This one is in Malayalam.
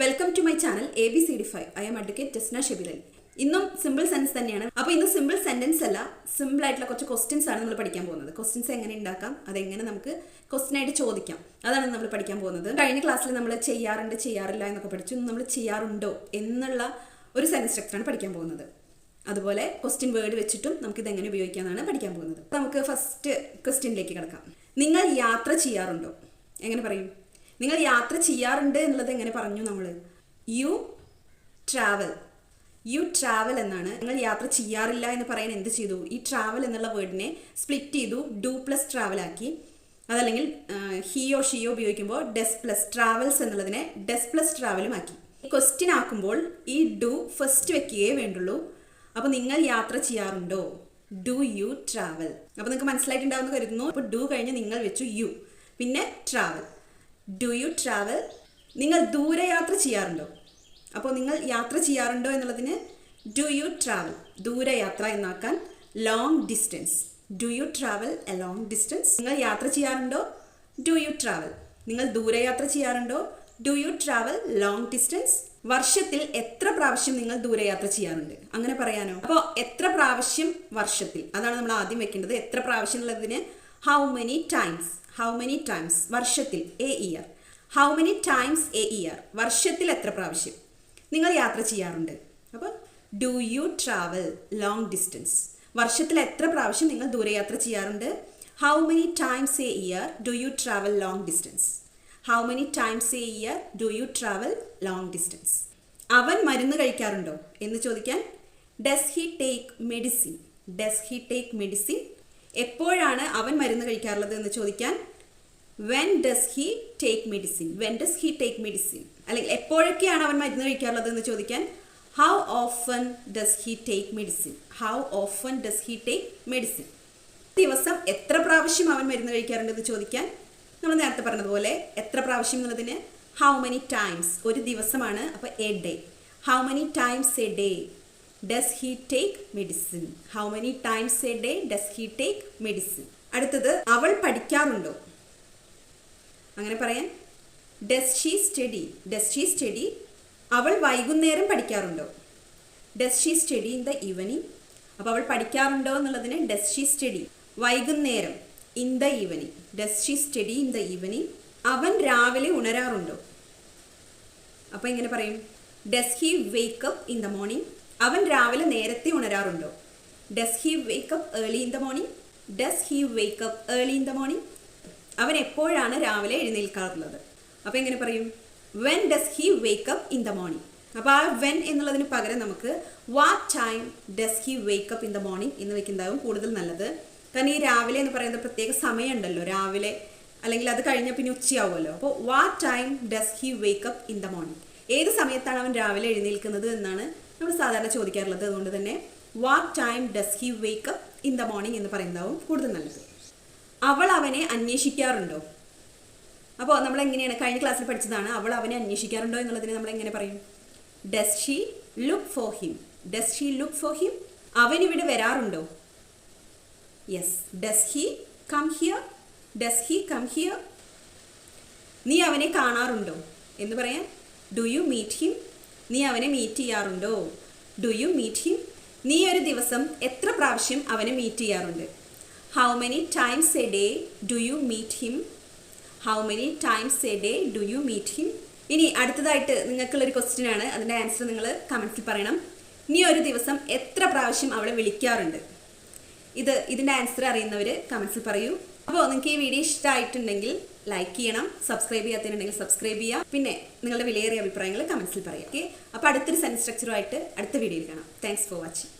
Welcome to my channel A B C D five I M advocate Jasna ഷെബിലൻ ഇന്നും സിമ്പിൾ സെൻസ് തന്നെയാണ്. അപ്പോൾ ഇന്ന് സിമ്പിൾ സെന്റൻസ് അല്ല സിമ്പിൾ ആയിട്ടുള്ള കുറച്ച് ക്വസ്റ്റ്യൻസ് ആണ് നമ്മൾ പഠിക്കാൻ പോകുന്നത്. ക്വസ്റ്റ്യൻസ് എങ്ങനെ ഉണ്ടാക്കാം? അതെങ്ങനെ നമുക്ക് ക്വസ്റ്റ്യൻ ആയിട്ട് ചോദിക്കാം. അതാണ് നമ്മൾ പഠിക്കാൻ പോകുന്നത്. കഴിഞ്ഞ ക്ലാസ്സിൽ നമ്മൾ ചെയ്യാറുണ്ട് ചെയ്യാറില്ല എന്നൊക്കെ പഠിച്ചു. നമ്മൾ ചെയ്യാറുണ്ടോ എന്നുള്ള ഒരു സെൻസ് സ്ട്രക്ചറാണ് പഠിക്കാൻ പോകുന്നത്. അതുപോലെ ക്വസ്റ്റ്യൻ വേർഡ് വെച്ചിട്ടും നമുക്ക് ഇത് എങ്ങനെ ഉപയോഗിക്കാമെന്നാണ് പഠിക്കാൻ പോകുന്നത്. നമുക്ക് ഫസ്റ്റ് ക്വസ്റ്റ്യനിലേക്ക് കിടക്കാം. നിങ്ങൾ യാത്ര ചെയ്യാറുണ്ടോ? എങ്ങനെ പറയും? നിങ്ങൾ യാത്ര ചെയ്യാറുണ്ട് എന്നുള്ളത് എങ്ങനെ പറഞ്ഞു നമ്മൾ യു ട്രാവൽ യു ട്രാവൽ എന്നാണ്. നിങ്ങൾ യാത്ര ചെയ്യാറില്ല എന്ന് പറയാൻ എന്ത് ചെയ്തു? ഈ ട്രാവൽ എന്നുള്ള വേർഡിനെ സ്പ്ലിറ്റ് ചെയ്തു. ഡു പ്ലസ് ട്രാവൽ ആക്കി. അതല്ലെങ്കിൽ ഹിയോ ഷിയോ ഉപയോഗിക്കുമ്പോൾ ഡെസ് പ്ലസ് ട്രാവൽസ് എന്നുള്ളതിനെ ഡെസ് പ്ലസ് ട്രാവലും ആക്കി. ക്വസ്റ്റ്യൻ ആക്കുമ്പോൾ ഈ ഡു ഫസ്റ്റ് വെക്കുകയേ വേണ്ടുള്ളൂ. അപ്പോൾ നിങ്ങൾ യാത്ര ചെയ്യാറുണ്ടോ? ഡു യു ട്രാവൽ അപ്പോൾ നിങ്ങൾക്ക് മനസ്സിലായിട്ടുണ്ടാവുമെന്ന് കരുതുന്നു. അപ്പോൾ ഡു കഴിഞ്ഞ് നിങ്ങൾ വെച്ചു യു പിന്നെ ട്രാവൽ ഡു യു ട്രാവൽ നിങ്ങൾ ദൂരയാത്ര ചെയ്യാറുണ്ടോ? അപ്പോൾ നിങ്ങൾ യാത്ര ചെയ്യാറുണ്ടോ എന്നുള്ളതിന് ഡു യു ട്രാവൽ ദൂരയാത്ര എന്നാക്കാൻ long distance do you travel a long distance നിങ്ങൾ യാത്ര ചെയ്യാറുണ്ടോ? ഡു യു ട്രാവൽ നിങ്ങൾ ദൂരയാത്ര ചെയ്യാറുണ്ടോ? Do you travel long distance വർഷത്തിൽ എത്ര പ്രാവശ്യം നിങ്ങൾ ദൂരയാത്ര ചെയ്യാറുണ്ട്? അങ്ങനെ പറയാനോ? അപ്പോൾ എത്ര പ്രാവശ്യം വർഷത്തിൽ? അതാണ് നമ്മൾ ആദ്യം വെക്കേണ്ടത്. എത്ര പ്രാവശ്യം ഉള്ളതിന് how many times how many times വർഷത്തിൽ a year how many times a year വർഷത്തിൽ എത്ര പ്രാവശ്യം? നിങ്ങൾ യാത്ര ചെയ്യാറുണ്ട്. അപ്പോൾ do you travel long distance വർഷത്തിൽ എത്ര പ്രാവശ്യം നിങ്ങൾ ദൂരയാത്ര ചെയ്യാറുണ്ട്? How many times a year do you travel long distance how many times a year do you travel long distance അവൻ മരുന്ന് കഴിക്കാറുണ്ടോ? എന്ന് ചോദിക്കാൻ does he take medicine does he take medicine എപ്പോഴാണ് അവൻ മരുന്ന് കഴിക്കാറുള്ളത് എന്ന് ചോദിക്കാൻ when does he take medicine when does he take medicine അല്ലെങ്കിൽ എപ്പോഴൊക്കെയാണ് അവൻ മരുന്ന് കഴിക്കാറുള്ളത് എന്ന് ചോദിക്കാൻ how often does he take medicine how often does he take medicine ദിവസം എത്ര പ്രാവശ്യം അവൻ മരുന്ന് കഴിക്കാറുണ്ടെന്ന് ചോദിക്കാൻ നമ്മൾ നേരത്തെ പറഞ്ഞതുപോലെ എത്ര പ്രാവശ്യം എന്നുള്ളതിന് ഹൗ മെനി ടൈംസ് ഒരു ദിവസമാണ് അപ്പോൾ a day how many times a day does he take medicine how many times a day does he take medicine അടുത്തത് അവൾ പഠിക്കാറുണ്ടോ? അങ്ങനെ പറയാൻ. Does she study does she study അവൾ വൈകുന്നേരം പഠിക്കാറുണ്ടോ? Does she study in the evening അപ്പോൾ അവൾ പഠിക്കാറുണ്ടോ എന്നുള്ളതിന് ഡസ് ഷീ സ്റ്റഡി വൈകുന്നേരം in the evening does she study in the evening അവൻ രാവിലെ ഉണരാറുണ്ടോ? അപ്പോൾ എങ്ങനെ പറയും. Does he wake up in the morning അവൻ രാവിലെ നേരത്തെ ഉണരാറുണ്ടോ? Does he wake up early in the morning does he wake up early in the morning അവൻ എപ്പോഴാണ് രാവിലെ എഴുന്നേൽക്കാറുള്ളത്? അപ്പോൾ എങ്ങനെ പറയും? When does he wake up in the morning അപ്പോൾ ആ വെൻ എന്നുള്ളതിന് പകരം നമുക്ക് what time does he wake up in the morning എന്ന് വെക്കുന്നതാവും കൂടുതൽ നല്ലത്. കാരണം ഈ രാവിലെ എന്ന് പറയുന്ന പ്രത്യേക സമയമുണ്ടല്ലോ രാവിലെ. അല്ലെങ്കിൽ അത് കഴിഞ്ഞാൽ പിന്നെ ഉച്ചയാവുമല്ലോ. അപ്പോൾ what time does he wake up in the morning ഏത് സമയത്താണ് അവൻ രാവിലെ എഴുന്നേൽക്കുന്നത് എന്നാണ് നമ്മൾ സാധാരണ ചോദിക്കാറുള്ളത്. അതുകൊണ്ട് തന്നെ what time does he wake up in the morning എന്ന് പറയുന്നതാവും കൂടുതൽ നല്ലത്. അവൾ അവനെ അന്വേഷിക്കാറുണ്ടോ? അപ്പോൾ നമ്മൾ എങ്ങനെയാണ് കഴിഞ്ഞ ക്ലാസ്സിൽ പഠിച്ചതാണ് അവൾ അവനെ അന്വേഷിക്കാറുണ്ടോ എന്നുള്ളതിന് നമ്മൾ എങ്ങനെ പറയും? Does she look for him does she look for him അവൻ ഇവിടെ വരാറുണ്ടോ? Yes does he come here does he come here നീ അവനെ കാണാറുണ്ടോ? എന്ന് പറയാൻ ഡു യു മീറ്റ് ഹിം നീ അവനെ മീറ്റ് ചെയ്യാറുണ്ടോ? ഡു യു മീറ്റ് ഹിം നീ ഒരു ദിവസം എത്ര പ്രാവശ്യം അവനെ മീറ്റ് ചെയ്യാറുണ്ട്? How many times a day do you meet him how many times a day do you meet him ഇനി അടുത്തതായിട്ട് നിങ്ങൾക്കുള്ളൊരു ക്വസ്റ്റ്യൻ ആണ്. അതിന്റെ ആൻസർ നിങ്ങൾ കമൻസിൽ പറയണം. നീ ഒരു ദിവസം എത്ര പ്രാവശ്യം അവളെ വിളിക്കാറുണ്ട്? ഇത് ഇതിന്റെ ആൻസർ അറിയുന്നവർ കമൻസിൽ പറയൂ. അപ്പോൾ നിങ്ങൾക്ക് ഈ വീഡിയോ ഇഷ്ടമായിട്ടുണ്ടെങ്കിൽ ലൈക്ക് ചെയ്യണം സബ്സ്ക്രൈബ് ചെയ്യാത്തതിനുണ്ടെങ്കിൽ സബ്സ്ക്രൈബ് ചെയ്യുക. പിന്നെ നിങ്ങളുടെ വിലയേറിയ അഭിപ്രായങ്ങൾ കമൻസിൽ പറയാം ഓക്കെ അപ്പോൾ അടുത്തൊരു സെൻസ് സ്ട്രക്ചറുമായിട്ട് അടുത്ത വീഡിയോയിൽ കാണാം. Thanks for watching